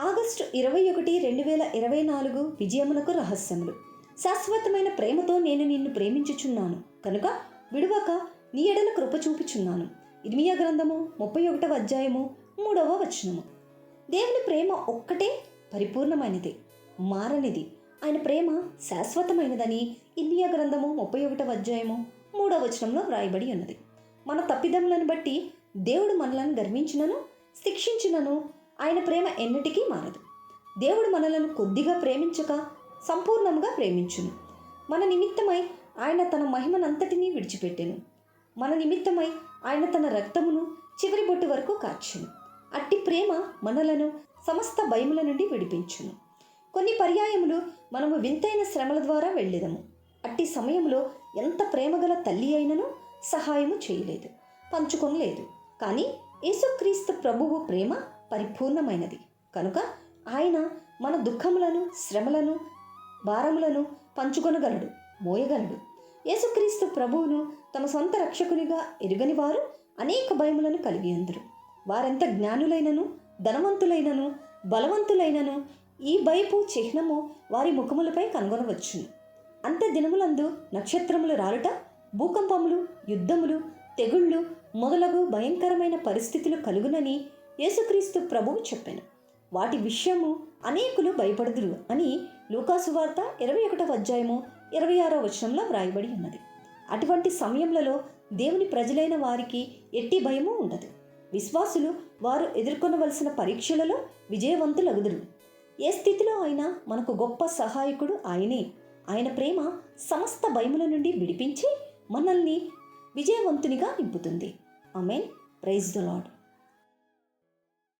August ఇరవై ఒకటి రెండు వేల ఇరవై నాలుగు విజయమునకు రహస్యములు. శాశ్వతమైన ప్రేమతో నేను నిన్ను ప్రేమించుచున్నాను. కనుక విడువక నీ ఎడల కృప చూపుచున్నాను. ఇర్మియా గ్రంథము ముప్పై ఒకటవ అధ్యాయము మూడవ వచనము. దేవుని ప్రేమ ఒక్కటే పరిపూర్ణమైనది మారనిది. ఆయన ప్రేమ శాశ్వతమైనదని ఇర్మియా గ్రంథము ముప్పై ఒకటవ అధ్యాయము మూడవ వచనంలో వ్రాయబడి ఉన్నది. మన తప్పిదములను బట్టి దేవుడు మనలను గర్వించినను శిక్షించినను ఆయన ప్రేమ ఎన్నటికీ మారదు. దేవుడు మనలను కొద్దిగా ప్రేమించక సంపూర్ణంగా ప్రేమించును. మన నిమిత్తమై ఆయన తన మహిమనంతటినీ విడిచిపెట్టెను. మన నిమిత్తమై ఆయన తన రక్తమును చివరి బొట్టు వరకు కాచెను అట్టి ప్రేమ మనలను సమస్త భయముల నుండి విడిపించును. కొన్ని పర్యాయములు మనము వింతైన శ్రమల ద్వారా వెళ్ళేదము. అట్టి సమయంలో ఎంత ప్రేమగల తల్లి అయినను సహాయము చేయలేదు పంచుకొనలేదు. కానీ యేసుక్రీస్తు ప్రభువు ప్రేమ పరిపూర్ణమైనది. కనుక ఆయన మన దుఃఖములను శ్రమలను భారములను పంచుకొనగలడు మోయగలడు. యేసుక్రీస్తు ప్రభువును తమ సొంత రక్షకునిగా ఎరుగని వారు అనేక భయములను కలిగి అందరు. వారెంత జ్ఞానులైనను ధనవంతులైనను బలవంతులైనను ఈ భయపు చిహ్నము వారి ముఖములపై కనుగొనవచ్చును. అంత దినములందు నక్షత్రములు రాలుట భూకంపములు యుద్ధములు తెగుళ్ళు మొదలగు భయంకరమైన పరిస్థితులు కలుగునని యేసుక్రీస్తు ప్రభువు చెప్పాను. వాటి విషయము అనేకులు భయపడుదురు అని లూకాసువార్త ఇరవై ఒకటవ అధ్యాయము ఇరవై ఆరో వచనంలో వ్రాయబడి ఉన్నది. అటువంటి సమయంలో దేవుని ప్రజలైన వారికి ఎట్టి భయము ఉండదు. విశ్వాసులు వారు ఎదుర్కొనవలసిన పరీక్షలలో విజయవంతులగుదురు. ఏ స్థితిలో అయినా మనకు గొప్ప సహాయకుడు ఆయనే. ఆయన ప్రేమ సమస్త భయముల నుండి విడిపించి మనల్ని విజయవంతునిగా నింపుతుంది. ఆమెన్. Praise the lord